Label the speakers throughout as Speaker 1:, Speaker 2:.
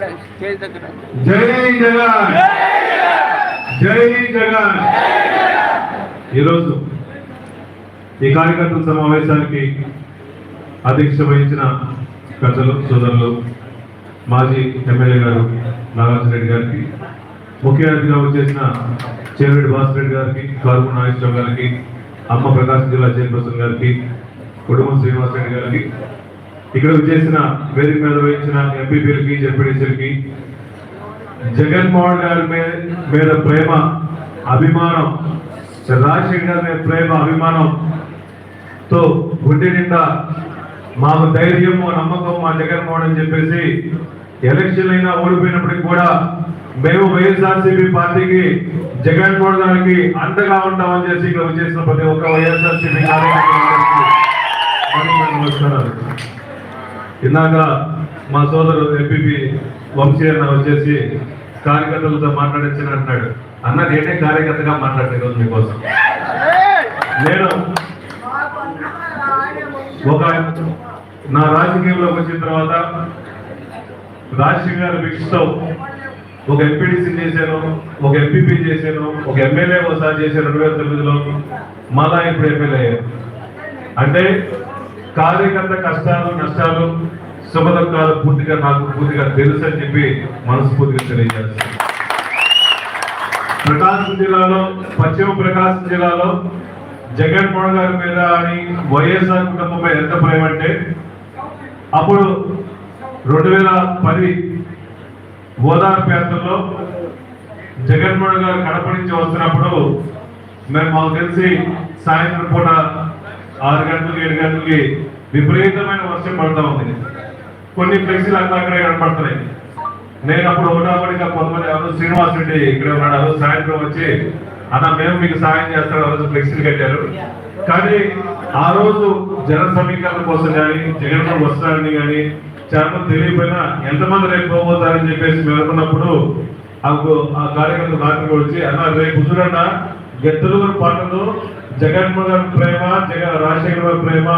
Speaker 1: జై జగన్ జై జగన్ ఈరోజు ఈ కార్యకర్తల సమావేశానికి అధ్యక్ష వహించిన పెద్దలు సోదరులు మాజీ ఎమ్మెల్యే గారు నాగార్జున రెడ్డి గారికి ముఖ్య అతిథిగా వచ్చేసిన చేరెడ్డి భాస్కర్ రెడ్డి గారికి కారుపు నాగేశ్వరరావు గారికి అమ్మ ప్రకాశం జిల్లా చైర్పర్సన్ గారికి కుటుంబం శ్రీనివాస్ రెడ్డి గారికి ఇక్కడ వచ్చేసిన వేదిక మీద వహించిన ఎంపీపీలకి జడ్పీటీసీలకి జగన్మోహన్ గారి మీద మీద ప్రేమ అభిమానం రాజశేఖర్ గారి మీద ప్రేమ అభిమానం తో గుండె నిండా మాకు ధైర్యము నమ్మకం మా జగన్మోహన్ అని చెప్పేసి ఎలక్షన్ అయినా ఓడిపోయినప్పటికీ కూడా మేము వైఎస్ఆర్సీపీ పార్టీకి జగన్మోహన్ గారికి అండగా ఉంటామని చేసి ఇక్కడ వచ్చేసిన ప్రతి ఒక్క వైఎస్ఆర్సీపీ కార్యకర్తలకు నమస్కారాలు. ఇందాక మా సోదరు ఎంపీపీ వంశీ అన్న వచ్చేసి కార్యకర్తలతో మాట్లాడించిన అంటున్నాడు. అన్న నేనే కార్యకర్తగా మాట్లాడిన రోజు మీకోసం. నేను ఒక నా రాజకీయంలోకి వచ్చిన తర్వాత రాజశేఖర్ గారు ఒక ఎంపీడీసీ చేశాను ఒక ఎంపీపీ చేశాను ఒక ఎమ్మెల్యే ఒకసారి చేశాను రెండు వేల తొమ్మిదిలో. మళ్ళా ఇప్పుడు ఎమ్మెల్యే అంటే కార్యకర్త కష్టాలు నష్టాలు శుభదుఖాలు పూర్తిగా నాకు పూర్తిగా తెలుసు అని చెప్పి మనస్ఫూర్తిగా తెలియజేస్తాను. ప్రకాశం జిల్లాలో పశ్చిమ ప్రకాశం జిల్లాలో జగన్మోహన్ గారి మీద అని వైఎస్ఆర్ కుటుంబంపై ఎంత భయం అంటే అప్పుడు రెండు వేల పది ఓదార్పు యాత్రలో జగన్మోహన్ గారు కడప నుంచి వస్తున్నప్పుడు మేము మాకు తెలిసి సాయంత్రం పూట ఆరు గంటలకు ఏడు గంటలకి విపరీతమైన వర్షం పడతా ఉంది. కొన్ని ఫ్లెక్సీలు అక్కడక్కడే కనపడుతున్నాయి. నేను అప్పుడు ఒకటాబడిగా కొంతమంది ఎవరు శ్రీనివాస్ రెడ్డి ఇక్కడ ఉన్నాడు. సాయంత్రం వచ్చి అన్న మేము మీకు సాయం చేస్తాం. ఆ రోజు ఫ్లెక్సీలు కట్టారు. కానీ ఆ రోజు జన సమీకరణ కోసం కానీ జగన్ వస్తారని కానీ చాలా తెలియకపోయినా తెలియపోయినా ఎంతమంది రేపు పోబోతారని చెప్పేసి మేము అనుకున్నప్పుడు ఆ కార్యకర్త రాత్రి వచ్చి అన్న రేపు చూడన్న గెద్దలూరు పట్టణం జగన్మోహన్ ప్రేమ జగన్ రాజశేఖర ప్రేమ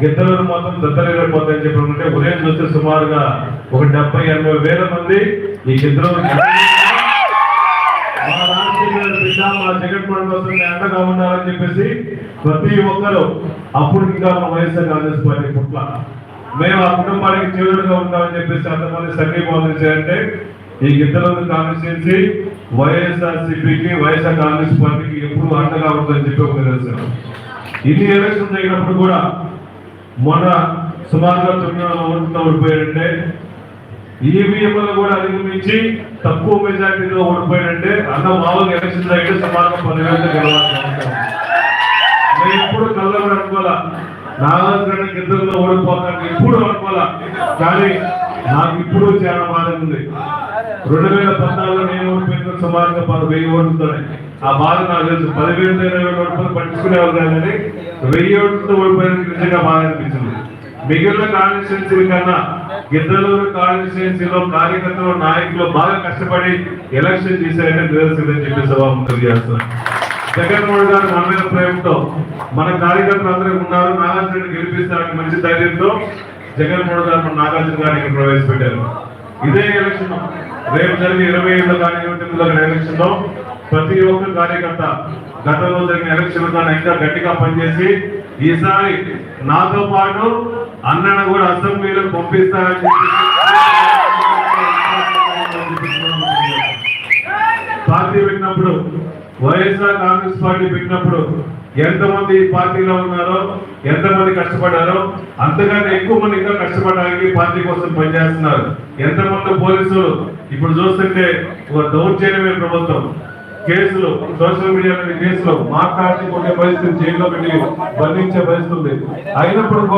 Speaker 1: గిద్దలను మొత్తం దత్తలేకపోతాయని చెప్పి ఉంటే ఉదయం చూస్తే సుమారుగా ఒక డెబ్బై ఎనభై వేల మంది ఈ గిద్దలూరు జగన్మోహన్ కోసం అండగా ఉండాలని చెప్పేసి ప్రతి ఒక్కరు అప్పుడు ఇంకా మన వైఎస్ఆర్ కాంగ్రెస్ పార్టీ పుట్ల మేము ఆ కుటుంబానికి చేదుడుగా ఉంటామని చెప్పేసి అంతమంది సంఘీభావం చేయాలంటే ఈ గిద్దలూరు కాన్స్టిట్యున్సీ వైఎస్ఆర్ సిపికి వైఎస్ఆర్ కాంగ్రెస్ పార్టీకి ఎప్పుడు అండగా ఉంటుందని చెప్పి ఒక నిదర్శనం. ఇన్ని ఎలక్షన్ జరిగినప్పుడు కూడా మొన్న సుమారుగా తొమ్మిది వందల ఓట్లతో ఓడిపోయారంటే ఈవీఎంలు కూడా అధిగమించి తక్కువ మెజార్టీలో ఓడిపోయారంటే అన్న మామూలుగా ఎలక్షన్ అయితే సుమారుగా పదివేలతో గెలవాలి నేను ఎప్పుడు కళ్ళ కూడా అనుకోవాలా? నాగార్జున గిద్దరులో ఓడిపోతాను ఎప్పుడు అనుకోవాలా? కానీ నాకు ఇప్పుడు చాలా బాధ ఉంది. రెండు వేల పద్నాలుగులో నేను ఓడిపోయిన సుమారుగా పది వెయ్యి ఓట్లతోనే. ఆ బాధ నాకు తెలుసు. పదివేలు ఇరవై వేల ఓట్లు పట్టించుకునేవారు కానీ వెయ్యి ఓట్లతో ఓడిపోయిన నిజంగా బాధ అనిపించింది. మిగిలిన కాన్స్టిట్యున్సీల కన్నా గిద్దలూరు కాన్స్టిట్యున్సీలో కార్యకర్తలు నాయకులు బాగా కష్టపడి ఎలక్షన్ చేశారని నిదర్శనం చెప్పి సభాముఖం తెలియజేస్తున్నాను. జగన్మోహన్ గారు మన మీద ప్రేమతో మన కార్యకర్తలు అందరూ ఉన్నారు. నాగార్జున గెలిపిస్తారని మంచి ధైర్యంతో జగన్మోహన్ గారు మన నాగార్జున గారిని ఇక్కడ ప్రవేశపెట్టారు. ఇదే ఎలక్షన్. రేపు జరిగే ఇరవై ఏళ్ళ కానీ ఇరవై తొమ్మిదిలో ఎలక్షన్లో ప్రతి ఒక్క కార్యకర్త గతంలో జరిగిన ఎలక్షన్ కన్నా ఇంకా గట్టిగా పనిచేసి ఈసారి నాతో పాటు అన్నను కూడా అసెంబ్లీలో పంపిస్తారని పార్టీ పెట్టినప్పుడు వైఎస్ఆర్ కాంగ్రెస్ పార్టీ పెట్టినప్పుడు ఎంతమంది ఈ పార్టీలో ఉన్నారో ఎంతమంది కష్టపడారో అంతకంటే ఎక్కువ మంది ఇంకా కష్టపడడానికి పార్టీ కోసం పనిచేస్తున్నారు. ఎంతమంది పోలీసులు? ఇప్పుడు చూస్తుంటే ఒక దౌర్జన్యమే ప్రభుత్వం. కేసులు సోషల్ మీడియా కేసులు మాట్లాడి పరిస్థితి జైల్లో పెట్టి బంధించే పరిస్థితి ఉంది. అయినప్పుడు కూడా